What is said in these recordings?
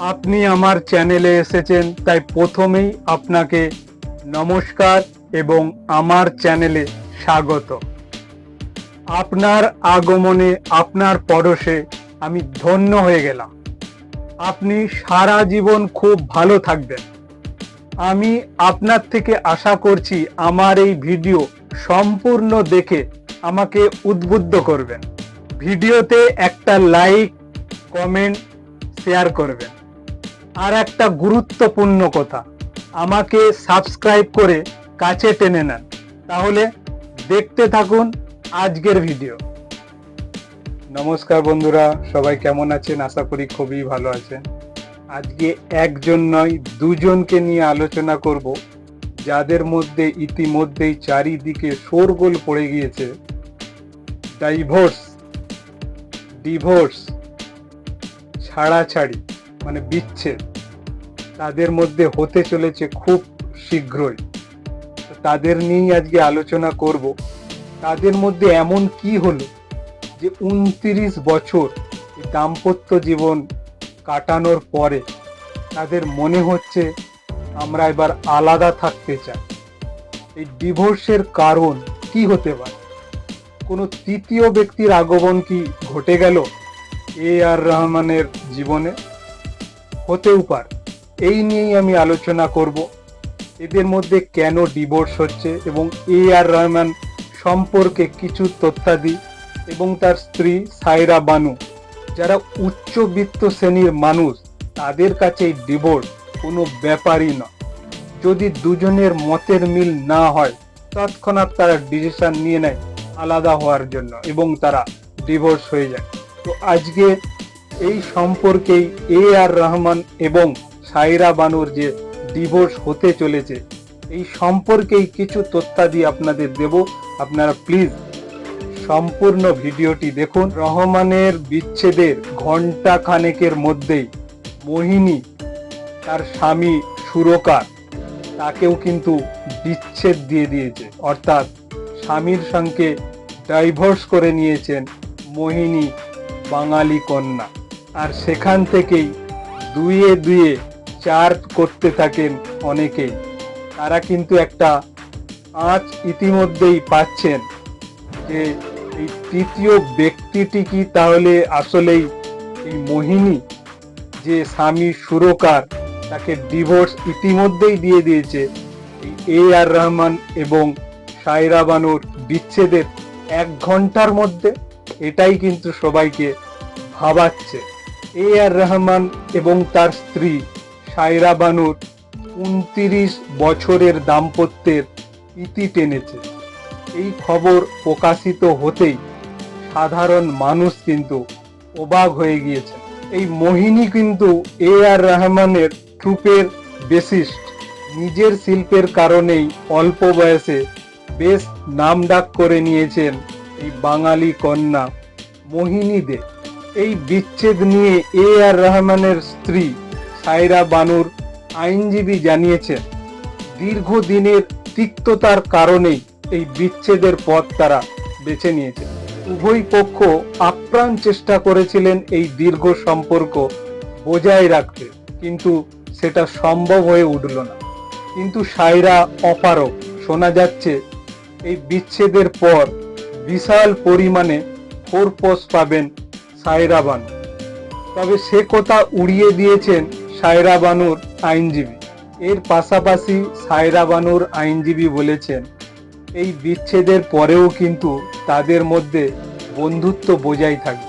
আপনি আমার চ্যানেলে এসেছেন, তাই প্রথমেই আপনাকে নমস্কার এবং আমার চ্যানেলে স্বাগত। আপনার আগমনে, আপনার পরশে আমি ধন্য হয়ে গেলাম। আপনি সারা জীবন খুব ভালো থাকবেন। আমি আপনার থেকে আশা করছি আমার এই ভিডিও সম্পূর্ণ দেখে আমাকে উদ্বুদ্ধ করবেন। ভিডিওতে একটা লাইক, কমেন্ট, শেয়ার করবেন। আর একটা গুরুত্বপূর্ণ কথা, আমাকে সাবস্ক্রাইব করে কাছে টেনে নেন। তাহলে দেখতে থাকুন আজকের ভিডিও নমস্কার বন্ধুরা, সবাই কেমন আছেন? আশা করি খুবই ভালো আছেন। আজকে একজন নয়, দুজনকে নিয়ে আলোচনা করব, যাদের মধ্যে ইতিমধ্যেই চারিদিকে শোরগোল পড়ে গিয়েছে। ডাইভোর্স ডিভোর্স ছাড়াছাড়ি। মানে বিচ্ছেদ তাদের মধ্যে হতে চলেছে খুব শীঘ্রই। তাদের নিয়েই আজকে আলোচনা করব। তাদের মধ্যে এমন কি হলো যে উনত্রিশ বছর দাম্পত্য জীবন কাটানোর পরে তাদের মনে হচ্ছে আমরা এবার আলাদা থাকতে চাই? এই ডিভোর্সের কারণ কি হতে পারে? কোনো তৃতীয় ব্যক্তির আগমন কি ঘটে গেল? এ আর রহমানের জীবনে? হতেও পারে। এই নিয়েই আমি আলোচনা করব। এদের মধ্যে কেন ডিভোর্স হচ্ছে এবং এ আর রহমান সম্পর্কে কিছু তথ্যাদি এবং তার স্ত্রী সাইরা বানু, যারা উচ্চবিত্ত শ্রেণির মানুষ, তাদের কাছে ডিভোর্স কোনো ব্যাপারই নয়। যদি দুজনের মতের মিল না হয়, তৎক্ষণাৎ তারা ডিসিশন নিয়ে নেয় আলাদা হওয়ার জন্য এবং তারা ডিভোর্স হয়ে যায়। তো আজকে এই সম্পর্কেই এ আর রহমান এবং সাইরা বানুর যে ডিভোর্স হতে চলেছে, এই সম্পর্কেই কিছু তথ্যাদি আপনাদের দেব। আপনারা প্লিজ সম্পূর্ণ ভিডিওটি দেখুন। রহমানের বিচ্ছেদের ঘণ্টা খানেকের মধ্যেই মোহিনী তার স্বামী সুরকার তাকেও কিন্তু বিচ্ছেদ দিয়ে দিয়েছে। অর্থাৎ স্বামীর সঙ্গে ডাইভোর্স করে নিয়েছেন মোহিনী বাঙালি কন্যা। আর সেখান থেকেই দুয়ে দুয়ে চার করতে থাকেন অনেকেই তারা কিন্তু একটা আঁচ ইতিমধ্যেই পাচ্ছেন যে এই তৃতীয় ব্যক্তিটি কি তাহলে আসলেই এই মোহিনী? যে স্বামী সুরকার, তাকে ডিভোর্স ইতিমধ্যেই দিয়ে দিয়েছে। এ আর রহমান এবং সায়রা বানুর বিচ্ছেদের এক ঘণ্টার মধ্যে এটাই কিন্তু সবাইকে ভাবাচ্ছে। এ আর রহমান এবং তার স্ত্রী সায়রা বানুর উনতিরিশ বছরের দাম্পত্যের ইতি টেনেছে। এই খবর প্রকাশিত হতেই সাধারণ মানুষ কিন্তু অবাক হয়ে গিয়েছে। এই মোহিনী কিন্তু এ আর রহমানের ট্রুপের বেসিস্ট। নিজের শিল্পের কারণেই অল্প বয়সে বেশ নামডাক করে নিয়েছেন এই বাঙালি কন্যা মোহিনী দে এই বিচ্ছেদ নিয়ে এ আর রহমানের স্ত্রী সাইরা বানুর আইনজীবী জানিয়েছেন, দীর্ঘদিনের তিক্ততার কারণেই এই বিচ্ছেদের পথ তারা বেছে নিয়েছে উভয় পক্ষ আপ্রাণ চেষ্টা করেছিলেন এই দীর্ঘ সম্পর্ক বজায় রাখতে, কিন্তু সেটা সম্ভব হয়ে উঠল না। কিন্তু সাইরা অপারক শোনা যাচ্ছে, এই বিচ্ছেদের পর বিশাল পরিমাণে ফোরপোস পাবেন সাইরা বানু তবে সে কথা উড়িয়ে দিয়েছেন সায়রা বানুর আইনজীবী। এর পাশাপাশি সায়রা বানুর আইনজীবী বলেছেন, এই বিচ্ছেদের পরেও কিন্তু তাদের মধ্যে বন্ধুত্ব বজায় থাকবে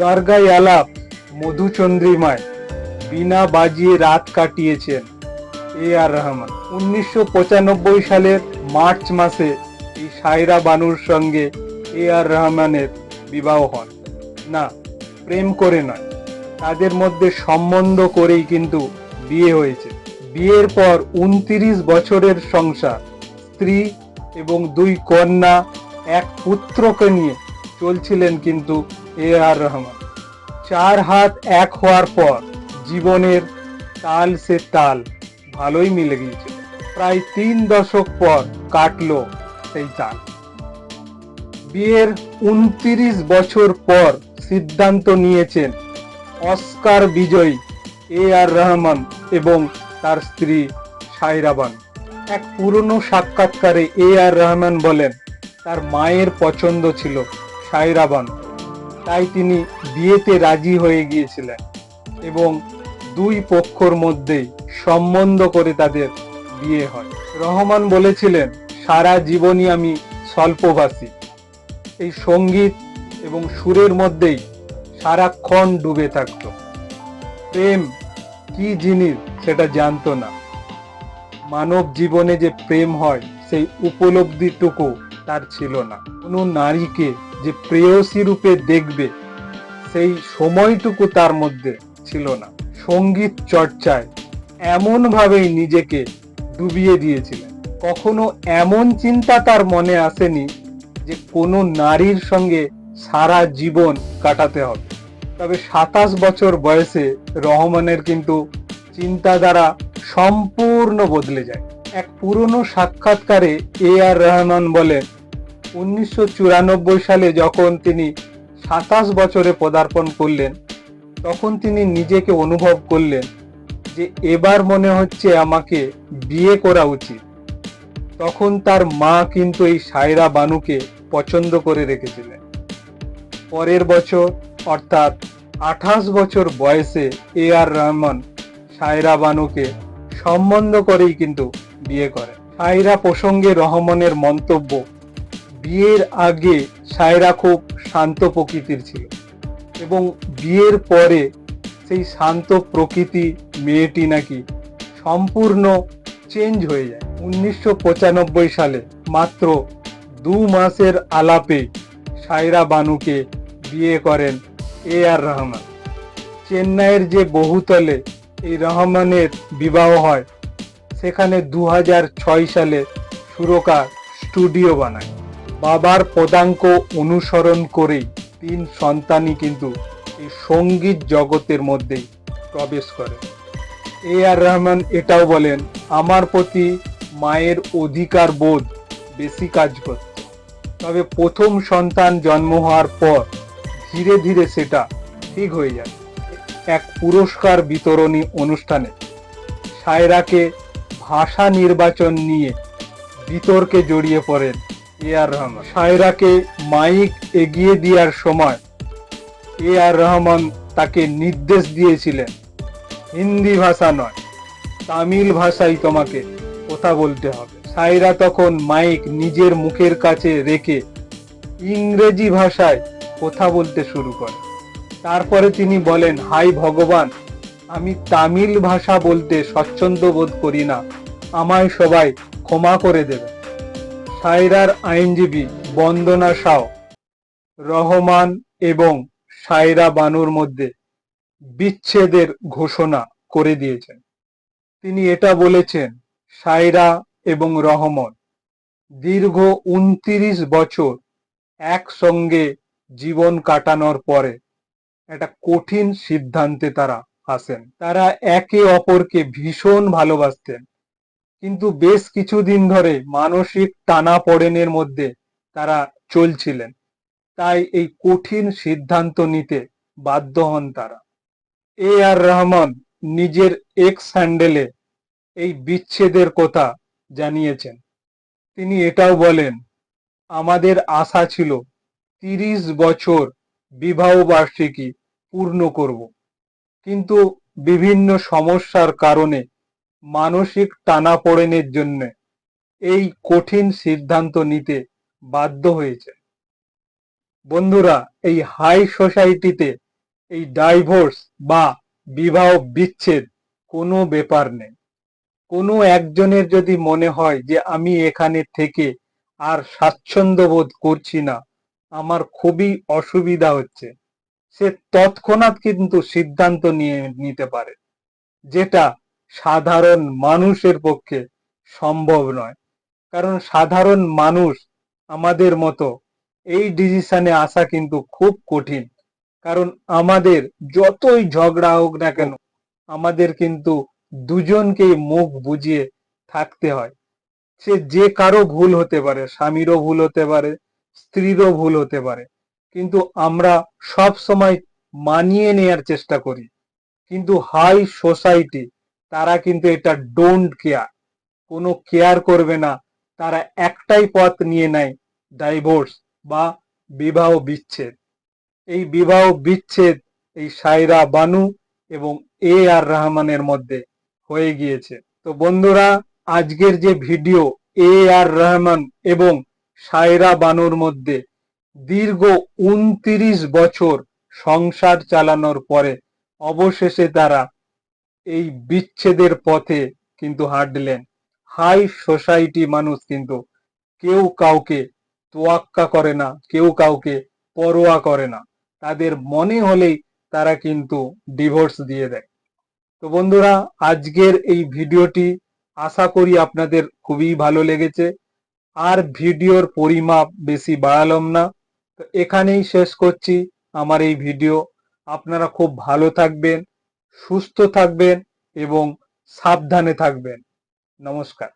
দরগায় আলাপ, মধুচন্দ্রিমায় বিনা বাজিয়ে রাত কাটিয়েছেন এ আর রহমান। উনিশশো পঁচানব্বই সালের মার্চ মাসে এই সায়রা বানুর সঙ্গে এ আর রহমানের বিবাহ হন না প্রেম করে নয়। তাদের মধ্যে সম্বন্ধ করেই কিন্তু বিয়ে হয়েছে। বিয়ের পর উনতিরিশ বছরের সংসার, স্ত্রী এবং দুই কন্যা এক পুত্রকে নিয়ে চলছিলেন কিন্তু এ আর রহমান। চার হাত এক হওয়ার পর জীবনের তাল সে তাল ভালোই মিলে গিয়েছে। প্রায় তিন দশক পর কাটলো সেই তাল। বিয়ের উনত্রিশ বছর পর সিদ্ধান্ত নিয়েছেন। অস্কার বিজয়ী এ আর রহমান এবং তার স্ত্রী সায়রা বানু এক পুরনো সাক্ষাৎকারে এ আর রহমান বলেন, তার মায়ের পছন্দ ছিল সায়রা বানু তাই তিনি বিয়েতে রাজি হয়ে গিয়েছিলেন এবং দুই পক্ষর মধ্যেই সম্বন্ধ করে তাদের বিয়ে হয়। রহমান বলেছিলেন, সারা জীবনই আমি স্বল্পভাষী। এই সংগীত এবং সুরের মধ্যেই সারাক্ষণ ডুবে থাকতো। প্রেম কি জিনিস সেটা জানতো না। মানব জীবনে যে প্রেম হয়, সেই উপলব্ধিটুকু তার ছিল না। কোনো নারীকে যে প্রেয়সী রূপে দেখবে, সেই সময়টুকু তার মধ্যে ছিল না। সংগীত চর্চায় এমনভাবেই নিজেকে ডুবিয়ে দিয়েছিলেন। কখনো এমন চিন্তা তার মনে আসেনি যে কোনো নারীর সঙ্গে সারা জীবন কাটাতে হবে। তবে সাতাশ বছর বয়সে রহমানের কিন্তু চিন্তাধারা সম্পূর্ণ বদলে যায়। এক পুরনো সাক্ষাৎকারে এ আর রহমান বলেন, উনিশশো চুরানব্বই সালে যখন তিনি সাতাশ বছরে পদার্পণ করলেন, তখন তিনি নিজেকে অনুভব করলেন যে এবার মনে হচ্ছে আমাকে বিয়ে করা উচিত। তখন তার মা কিন্তু এই সায়রা বানুকে পছন্দ করে রেখেছিলেন। পরের বছর, অর্থাৎ আঠাশ বছর বয়সে এ আর রহমান সায়রা বানুকে সম্বন্ধ করেই কিন্তু বিয়ে করে সায়রা প্রসঙ্গে রহমানের মন্তব্য, বিয়ের আগে সায়রা খুব শান্ত প্রকৃতির ছিল এবং বিয়ের পরে সেই শান্ত প্রকৃতি মেয়েটি নাকি সম্পূর্ণ চেঞ্জ হয়ে যায়। উনিশশো পঁচানব্বই সালে মাত্র দু মাসের আলাপে সায়রা বানুকে বিয়ে করেন এ আর রহমান। চেন্নাইয়ের যে বহুতলে এই রহমানের বিবাহ হয়, সেখানে দু সালে সুরকার স্টুডিও বানায়। বাবার পদাঙ্ক অনুসরণ করেই তিন সন্তানই কিন্তু এই সংগীত জগতের মধ্যেই প্রবেশ করে। এ আর রহমান এটাও বলেন, আমার প্রতি মায়ের অধিকার বোধ বেশি কাজ করত। তবে প্রথম সন্তান জন্ম হওয়ার পর ধীরে ধীরে সেটা ঠিক হয়ে যায়। এক পুরস্কার বিতরণী অনুষ্ঠানে সায়রাকে ভাষা নির্বাচন নিয়ে বিতর্কে জড়িয়ে পড়েন এ আর রহমান। সায়রাকে মাইক এগিয়ে দেওয়ার সময় এ আর রহমান তাকে নির্দেশ দিয়েছিলেন, হিন্দি ভাষা নয়, তামিল ভাষায় তোমাকে কথা বলতে হবে। সায়রা তখন মাইক নিজের মুখের কাছে রেখে ইংরেজি ভাষায় কথা বলতে শুরু করে। তারপরে তিনি বলেন, হাই ভগবান, আমি তামিল ভাষা বলতে স্বচ্ছন্দ বোধ করি না। আমায় সবাই ক্ষমা করে দেবে। সায়রার আইনজীবী বন্দনা সাও, রহমান এবং সায়রা বানুর মধ্যে বিচ্ছেদের ঘোষণা করে দিয়েছেন। তিনি এটা বলেছেন সায়রা এবং রহমান দীর্ঘ উনত্রিশ বছর একসঙ্গে জীবন কাটানোর পরে একটা কঠিন সিদ্ধান্তে তারা আসেন। তারা একে অপরকে ভীষণ ভালোবাসতেন। কিন্তু বেশ কিছুদিন ধরে মানসিক টানা পড়েনের মধ্যে তারা চলছিলেন। তাই এই কঠিন সিদ্ধান্ত নিতে বাধ্য হন তারা। এ আর রহমান নিজের এক্স হ্যান্ডেলে এই বিচ্ছেদের কথা জানিয়েছেন। তিনি এটাও বলেন, আমাদের আশা ছিল তিরিশ বছর বিবাহ বার্ষিকী পূর্ণ করব। কিন্তু বিভিন্ন সমস্যার কারণে মানসিক টানাপোড়েনের জন্য এই কঠিন সিদ্ধান্ত নিতে বাধ্য হয়েছে। বন্ধুরা, এই হাই সোসাইটিতে এই ডাইভোর্স বা বিবাহ বিচ্ছেদ কোনো ব্যাপার নেই। কোনো একজনের যদি মনে হয় যে আমি এখানে থেকে আর স্বাচ্ছন্দ্য বোধ করছি না আমার খুবই অসুবিধা হচ্ছে। সে তৎক্ষণাৎ কিন্তু সিদ্ধান্ত নিয়ে নিতে পারে, যেটা সাধারণ মানুষের পক্ষে সম্ভব নয়। কারণ সাধারণ মানুষ আমাদের মতো এই ডিসিশনে আসা কিন্তু খুব কঠিন। কারণ আমাদের যতই ঝগড়া হোক না কেন, আমাদের কিন্তু দুজনকেই মুখ বুঝিয়ে থাকতে হয়। সে যে কারও ভুল হতে পারে, স্বামীরও ভুল হতে পারে স্ত্রীরও ভুল হতে পারে। কিন্তু আমরা সব সময় মানিয়ে নেয়ার চেষ্টা করি। কিন্তু হাই সোসাইটি, তারা কিন্তু এটা ডোন্ট কেয়ার কোনো কেয়ার করবে না। তারা একটাই পথ নিয়ে নেয় ডাইভোর্স বা বিবাহ বিচ্ছেদ। এই বিবাহ বিচ্ছেদ এই সায়রা বানু এবং এ আর রহমানের মধ্যে হয়ে গিয়েছে। তো বন্ধুরা, আজকের যে ভিডিও, এ আর রহমান এবং সায়রা বানুর মধ্যে দীর্ঘ উনত্রিশ বছর সংসার চালানোর পরে অবশেষে তারা এই বিচ্ছেদের পথে কিন্তু হাঁটলেন। হাই সোসাইটি মানুষ কিন্তু কেউ কাউকে তোয়াক্কা করে না, কেউ কাউকে পরোয়া করে না। তাদের মনে হলেই তারা কিন্তু ডিভোর্স দিয়ে দেয়। তো বন্ধুরা, আজকের এই ভিডিওটি আশা করি আপনাদের খুবই ভালো লেগেছে। আর ভিডিওর পরিমাপ বেশি বাড়ালাম না। তো এখানেই শেষ করছি আমার এই ভিডিও। আপনারা খুব ভালো থাকবেন, সুস্থ থাকবেন এবং সাবধানে থাকবেন। নমস্কার।